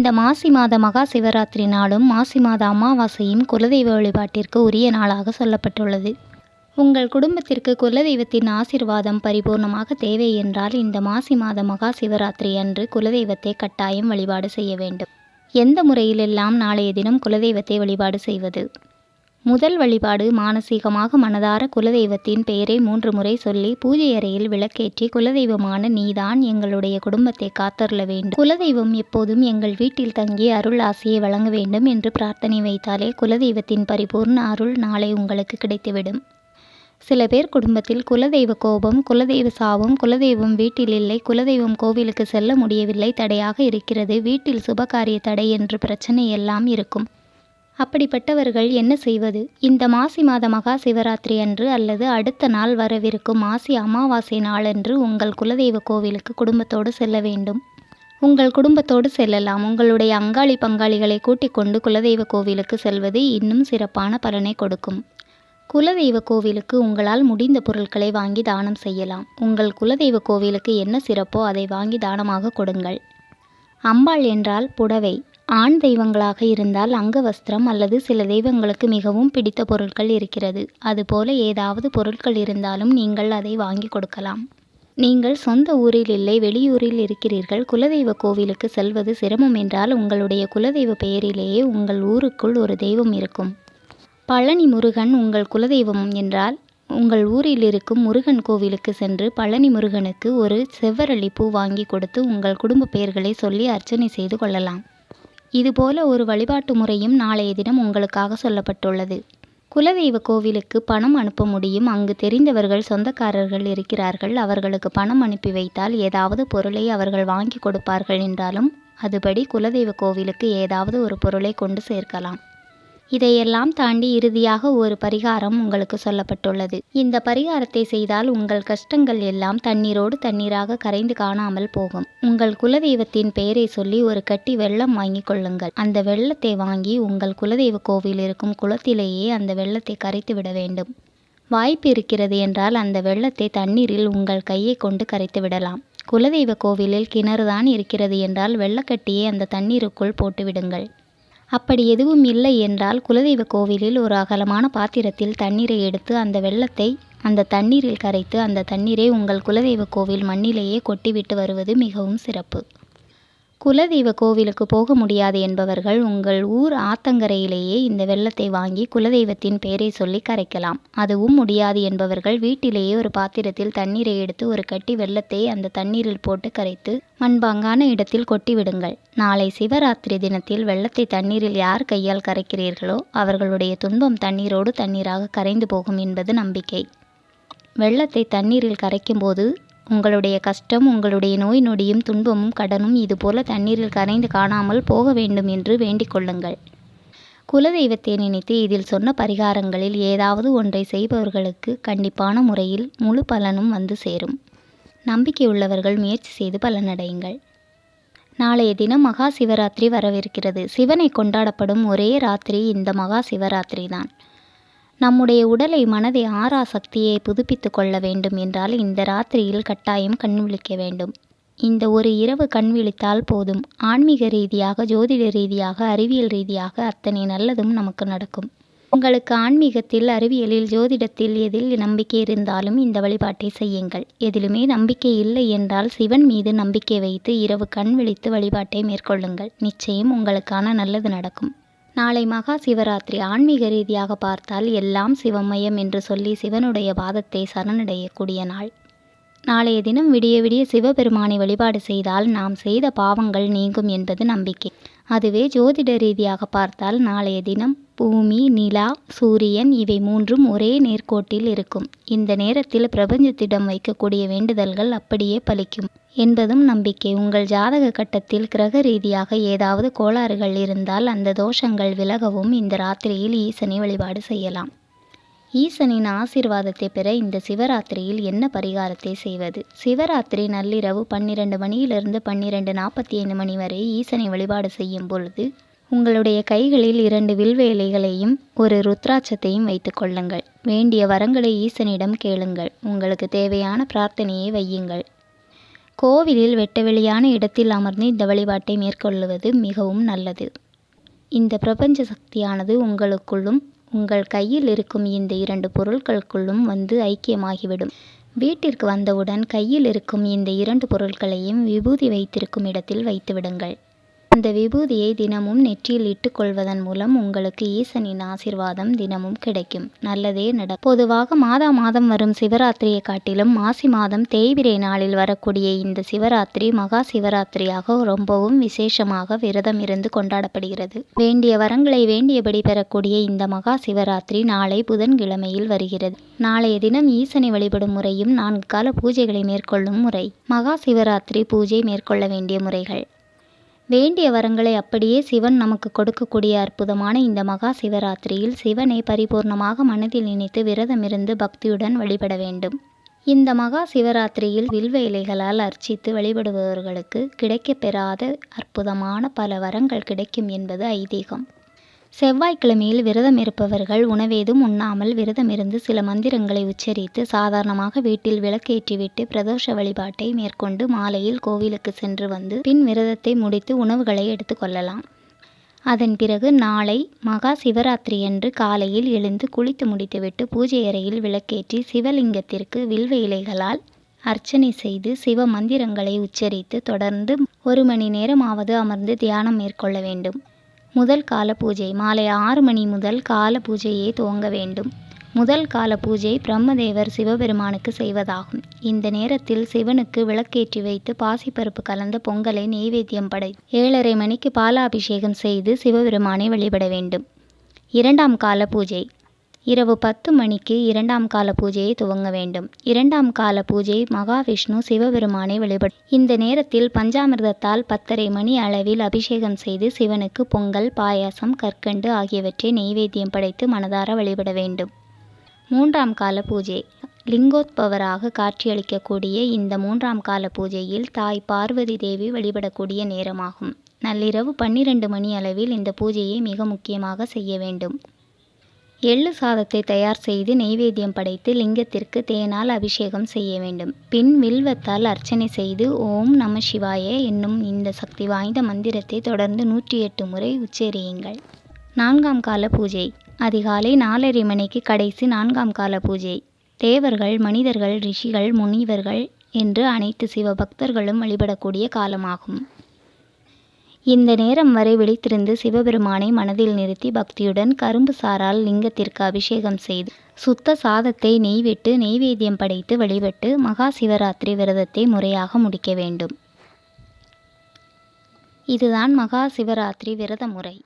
இந்த மாசி மாத மகா சிவராத்திரி நாளும் மாசி மாத அமாவாசையும் குலதெய்வ வழிபாட்டிற்கு உரிய நாளாக சொல்லப்பட்டுள்ளது. உங்கள் குடும்பத்திற்கு குலதெய்வத்தின் ஆசிர்வாதம் பரிபூர்ணமாக தேவை என்றால் இந்த மாசி மாத மகா சிவராத்திரி அன்று குலதெய்வத்தை கட்டாயம் வழிபாடு செய்ய வேண்டும். எந்த முறையிலெல்லாம் நாளைய தினம் குலதெய்வத்தை வழிபாடு செய்வது? முதல் வழிபாடு மானசீகமாக மனதார குலதெய்வத்தின் பெயரை மூன்று முறை சொல்லி பூஜை அறையில் விளக்கேற்றி குலதெய்வமான நீதான் எங்களுடைய குடும்பத்தை காத்தருள வேண்டும். குலதெய்வம் எப்போதும் எங்கள் வீட்டில் தங்கி அருள் ஆசையை வழங்க வேண்டும் என்று பிரார்த்தனை வைத்தாலே குலதெய்வத்தின் பரிபூர்ண அருள் நாளை உங்களுக்கு கிடைத்துவிடும். சில பேர் குடும்பத்தில் குலதெய்வ கோபம் குலதெய்வ சாபம் குலதெய்வம் வீட்டில் இல்லை குலதெய்வம் கோவிலுக்கு செல்ல முடியவில்லை தடையாக இருக்கிறது வீட்டில் சுபகாரிய தடை என்று பிரச்சனை எல்லாம் இருக்கும். அப்படிப்பட்டவர்கள் என்ன செய்வது? இந்த மாசி மாத மகா சிவராத்திரி அன்று அல்லது அடுத்த நாள் வரவிருக்கும் மாசி அமாவாசை நாளன்று உங்கள் குலதெய்வ கோவிலுக்கு குடும்பத்தோடு செல்ல வேண்டும். உங்கள் குடும்பத்தோடு செல்லலாம். உங்களுடைய அங்காளி பங்காளிகளை கூட்டிக் கொண்டு குலதெய்வ கோவிலுக்கு செல்வது இன்னும் சிறப்பான பலனை கொடுக்கும். குலதெய்வ கோவிலுக்கு உங்களால் முடிந்த பொருட்களை வாங்கி தானம் செய்யலாம். உங்கள் குலதெய்வ கோவிலுக்கு என்ன சிறப்போ அதை வாங்கி தானமாக கொடுங்கள். அம்பாள் என்றால் புடவை. ஆண் தெய்வங்களாக இருந்தால் அங்கவஸ்திரம் அல்லது சில தெய்வங்களுக்கு மிகவும் பிடித்த பொருட்கள் இருக்கிறது. அதுபோல ஏதாவது பொருட்கள் இருந்தாலும் நீங்கள் அதை வாங்கி கொடுக்கலாம். நீங்கள் சொந்த ஊரில் இல்லை வெளியூரில் இருக்கிறீர்கள் குலதெய்வ கோவிலுக்கு செல்வது சிரமம் என்றால் உங்களுடைய குலதெய்வ பெயரிலேயே உங்கள் ஊருக்குள் ஒரு தெய்வம் இருக்கும். பழனி முருகன் உங்கள் குலதெய்வம் என்றால் உங்கள் ஊரில் இருக்கும் முருகன் கோவிலுக்கு சென்று பழனி முருகனுக்கு ஒரு செவ்வரளி பூ வாங்கி கொடுத்து உங்கள் குடும்ப பெயர்களை சொல்லி அர்ச்சனை செய்து கொள்ளலாம். இதுபோல ஒரு வழிபாட்டு முறையும் நாளைய தினம் உங்களுக்காக சொல்லப்பட்டுள்ளது. குலதெய்வ கோவிலுக்கு பணம் அனுப்ப முடியும். அங்கு தெரிந்தவர்கள் சொந்தக்காரர்கள் இருக்கிறார்கள். அவர்களுக்கு பணம் அனுப்பி வைத்தால் ஏதாவது பொருளை அவர்கள் வாங்கி கொடுப்பார்கள் என்றாலும் அதுபடி குலதெய்வ கோவிலுக்கு ஏதாவது ஒரு பொருளை கொண்டு சேர்க்கலாம். இதையெல்லாம் தாண்டி இறுதியாக ஒரு பரிகாரம் உங்களுக்கு சொல்லப்பட்டுள்ளது. இந்த பரிகாரத்தை செய்தால் உங்கள் கஷ்டங்கள் எல்லாம் தண்ணீரோடு தண்ணீராக கரைந்து காணாமல் போகும். உங்கள் குலதெய்வத்தின் பெயரை சொல்லி ஒரு கட்டி வெள்ளம் வாங்கி கொள்ளுங்கள். அந்த வெள்ளத்தை வாங்கி உங்கள் குலதெய்வ கோவில் இருக்கும் குளத்திலேயே அந்த வெள்ளத்தை கரைத்து விட வேண்டும். வாய்ப்பு இருக்கிறது என்றால் அந்த வெள்ளத்தை தண்ணீரில் உங்கள் கையை கொண்டு கரைத்து விடலாம். குலதெய்வ கோவிலில் கிணறுதான் இருக்கிறது என்றால் வெள்ளக்கட்டியை அந்த தண்ணீருக்குள் போட்டுவிடுங்கள் அப்படி எதுவும் இல்லை என்றால் குலதெய்வ கோவிலில் ஒரு அகலமான பாத்திரத்தில் தண்ணீரை எடுத்து அந்த வெள்ளத்தை அந்த தண்ணீரில் கரைத்து அந்த தண்ணீரை உங்கள் குலதெய்வ கோவில் மண்ணிலேயே கொட்டிவிட்டு வருவது மிகவும் சிறப்பு. குலதெய்வ கோவிலுக்கு போக முடியாது என்பவர்கள் உங்கள் ஊர் ஆத்தங்கரையிலேயே இந்த வெள்ளத்தை வாங்கி குலதெய்வத்தின் பெயரை சொல்லி கரைக்கலாம். அதுவும் முடியாது என்பவர்கள் வீட்டிலேயே ஒரு பாத்திரத்தில் தண்ணீரை எடுத்து ஒரு கட்டி வெள்ளத்தை அந்த தண்ணீரில் போட்டு கரைத்து மண்பாங்கான இடத்தில் கொட்டிவிடுங்கள். நாளை சிவராத்திரி தினத்தில் வெள்ளத்தை தண்ணீரில் யார் கையால் கரைக்கிறீர்களோ அவர்களுடைய துன்பம் தண்ணீரோடு தண்ணீராக கரைந்து போகும் என்பது நம்பிக்கை. வெள்ளத்தை தண்ணீரில் கரைக்கும்போது உங்களுடைய கஷ்டம் உங்களுடைய நோய் நொடியும் துன்பமும் கடனும் இதுபோல தண்ணீரில் கரைந்து காணாமல் போக வேண்டும் என்று வேண்டிக் கொள்ளுங்கள். குலதெய்வத்தை நினைத்து இதில் சொன்ன பரிகாரங்களில் ஏதாவது ஒன்றை செய்பவர்களுக்கு கண்டிப்பான முறையில் முழு பலனும் வந்து சேரும். நம்பிக்கை உள்ளவர்கள் முயற்சி செய்து பலனடையுங்கள். நாளைய தினம் மகா சிவராத்திரி வரவிருக்கிறது. சிவனை கொண்டாடப்படும் ஒரே ராத்திரி இந்த மகா சிவராத்திரி தான் நம்முடைய உடலை மனதை ஆறா சக்தியை புதுப்பித்து கொள்ள வேண்டும் என்றால் இந்த ராத்திரியில் கட்டாயம் கண் விழிக்க வேண்டும். இந்த ஒரு இரவு கண் விழித்தால் போதும். ஆன்மீக ரீதியாக ஜோதிட ரீதியாக அறிவியல் ரீதியாக அத்தனை நல்லதும் நமக்கு நடக்கும். உங்களுக்கு ஆன்மீகத்தில் அறிவியலில் ஜோதிடத்தில் எதில் நம்பிக்கை இருந்தாலும் இந்த வழிபாட்டை செய்யுங்கள். எதிலுமே நம்பிக்கை இல்லை என்றால் சிவன் மீது நம்பிக்கை வைத்து இரவு கண் விழித்து வழிபாட்டை மேற்கொள்ளுங்கள். நிச்சயம் உங்களுக்கான நல்லது நடக்கும். நாளை மகா சிவராத்திரி ஆன்மீக ரீதியாக பார்த்தால் எல்லாம் சிவமயம் என்று சொல்லி சிவனுடைய பாதத்தை சரணடையக்கூடிய நாள். நாளைய தினம் விடிய விடிய சிவபெருமானை வழிபாடு செய்தால் நாம் செய்த பாவங்கள் நீங்கும் என்பது நம்பிக்கை. அதுவே ஜோதிட ரீதியாக பார்த்தால் நாளைய தினம் பூமி நிலா சூரியன் இவை மூன்றும் ஒரே நேர்கோட்டில் இருக்கும். இந்த நேரத்தில் பிரபஞ்சத்திடம் வைக்கக்கூடிய வேண்டுதல்கள் அப்படியே பலிக்கும். என்பதும் நம்பிக்கை. உங்கள் ஜாதக கட்டத்தில் கிரக ரீதியாக ஏதாவது கோளாறுகள் இருந்தால் அந்த தோஷங்கள் விலகவும் இந்த ராத்திரியில் ஈசனை வழிபாடு செய்யலாம். ஈசனின் ஆசிர்வாதத்தை பெற இந்த சிவராத்திரியில் என்ன பரிகாரத்தை செய்வது? சிவராத்திரி நள்ளிரவு பன்னிரண்டு மணியிலிருந்து பன்னிரண்டு நாற்பத்தி ஐந்து மணி வரை ஈசனை வழிபாடு செய்யும் பொழுது உங்களுடைய கைகளில் இரண்டு வில்வேலைகளையும் ஒரு ருத்ராட்சத்தையும் வைத்து கொள்ளுங்கள். வேண்டிய வரங்களை ஈசனிடம் கேளுங்கள். உங்களுக்கு தேவையான பிரார்த்தனையை வையுங்கள். கோவிலில் வெட்டவெளியான இடத்தில் அமர்ந்து இந்த வழிபாட்டை மேற்கொள்வது மிகவும் நல்லது. இந்த பிரபஞ்ச சக்தியானது உங்களுக்குள்ளும் உங்கள் கையில் இருக்கும் இந்த இரண்டு பொருட்களுக்குள்ளும் வந்து ஐக்கியமாகிவிடும். வீட்டிற்கு வந்தவுடன் கையில் இருக்கும் இந்த இரண்டு பொருட்களையும் விபூதி வைத்திருக்கும் இடத்தில் வைத்துவிடுங்கள். அந்த விபூதியை தினமும் நெற்றியில் இட்டுக்கொள்வதன் மூலம் உங்களுக்கு ஈசனின் ஆசிர்வாதம் தினமும் கிடைக்கும். நல்லதே நட. பொதுவாக மாதா மாதம் வரும் சிவராத்திரியை காட்டிலும் மாசி மாதம் தேய்பிரை நாளில் வரக்கூடிய இந்த சிவராத்திரி மகா சிவராத்திரியாக ரொம்பவும் விசேஷமாக விரதம் இருந்து கொண்டாடப்படுகிறது. வேண்டிய வரங்களை வேண்டியபடி பெறக்கூடிய இந்த மகா சிவராத்திரி நாளை புதன்கிழமையில் வருகிறது. நாளைய தினம் ஈசனை வழிபடும் முறையும் நான்கு கால பூஜைகளை மேற்கொள்ளும் முறை. மகா சிவராத்திரி பூஜை மேற்கொள்ள வேண்டிய முறைகள். வேண்டிய வரங்களை அப்படியே சிவன் நமக்கு கொடுக்கக்கூடிய அற்புதமான இந்த மகா சிவராத்திரியில் சிவனை பரிபூர்ணமாக மனதில் நினைத்து விரதமிருந்து பக்தியுடன் வழிபட வேண்டும். இந்த மகா சிவராத்திரியில் வில்வ இலைகளால் அர்ச்சித்து வழிபடுபவர்களுக்கு கிடைக்கப்பெறாத அற்புதமான பல வரங்கள் கிடைக்கும் என்பது ஐதீகம். செவ்வாய்க்கிழமையில் விரதம் இருப்பவர்கள் உணவேதும் உண்ணாமல் விரதமிருந்து சில மந்திரங்களை உச்சரித்து சாதாரணமாக வீட்டில் விளக்கேற்றிவிட்டு பிரதோஷ வழிபாட்டை மேற்கொண்டு மாலையில் கோவிலுக்கு சென்று வந்து பின் விரதத்தை முடித்து உணவுகளை எடுத்துக்கொள்ளலாம் அதன் பிறகு நாளை மகா சிவராத்திரியன்று காலையில் எழுந்து குளித்து முடித்துவிட்டு பூஜை அறையில் விளக்கேற்றி சிவலிங்கத்திற்கு வில்வ இலைகளால் அர்ச்சனை செய்து சிவ மந்திரங்களை உச்சரித்து தொடர்ந்து ஒரு மணி நேரமாவது அமர்ந்து தியானம் மேற்கொள்ள வேண்டும். முதல் கால பூஜை மாலை ஆறு மணி முதல் கால பூஜையை துவங்க வேண்டும். முதல் கால பூஜை பிரம்மதேவர் சிவபெருமானுக்கு செய்வதாகும். இந்த நேரத்தில் சிவனுக்கு விளக்கேற்றி வைத்து பாசிப்பருப்பு கலந்த பொங்கலை நெய்வேத்தியம் படை ஏழரை மணிக்கு பாலாபிஷேகம் செய்து சிவபெருமானை வழிபட வேண்டும். இரண்டாம் கால பூஜை இரவு பத்து மணிக்கு இரண்டாம் கால பூஜையை துவங்க வேண்டும். இரண்டாம் கால பூஜை மகாவிஷ்ணு சிவபெருமானை வழிபடும் இந்த நேரத்தில் பஞ்சாமிர்தத்தால் பத்தரை மணி அளவில் அபிஷேகம் செய்து சிவனுக்கு பொங்கல் பாயாசம் கற்கண்டு ஆகியவற்றை நெய்வேத்தியம் படைத்து மனதார வழிபட வேண்டும். மூன்றாம் கால பூஜை. லிங்கோத்பவராக காட்சியளிக்கக்கூடிய இந்த மூன்றாம் கால பூஜையில் தாய் பார்வதி தேவி வழிபடக்கூடிய நேரமாகும். நள்ளிரவு பன்னிரண்டு மணி அளவில் இந்த பூஜையை மிக முக்கியமாக செய்ய வேண்டும். எள்ளு சாதத்தை தயார் செய்து நெய்வேத்தியம் படைத்து லிங்கத்திற்கு தேனால் அபிஷேகம் செய்ய வேண்டும். பின் வில்வத்தால் அர்ச்சனை செய்து ஓம் நம சிவாய என்னும் இந்த சக்தி வாய்ந்த மந்திரத்தை தொடர்ந்து நூற்றி எட்டு முறை உச்சரியுங்கள். நான்காம் கால பூஜை. அதிகாலை நாலரை மணிக்கு கடைசி நான்காம் கால பூஜை. தேவர்கள் மனிதர்கள் ரிஷிகள் முனிவர்கள் என்று அனைத்து சிவபக்தர்களும் வழிபடக்கூடிய காலமாகும். இந்த நேரம் வரை விழித்திருந்து சிவபெருமானை மனதில் நிறுத்தி பக்தியுடன் கரும்பு சாரால் லிங்கத்திற்கு அபிஷேகம் செய்து சுத்த சாதத்தை நெய்விட்டு நெய்வேத்தியம் படைத்து வழிபட்டு மகா சிவராத்திரி விரதத்தை முறையாக முடிக்க வேண்டும். இதுதான் மகா சிவராத்திரி விரத முறை.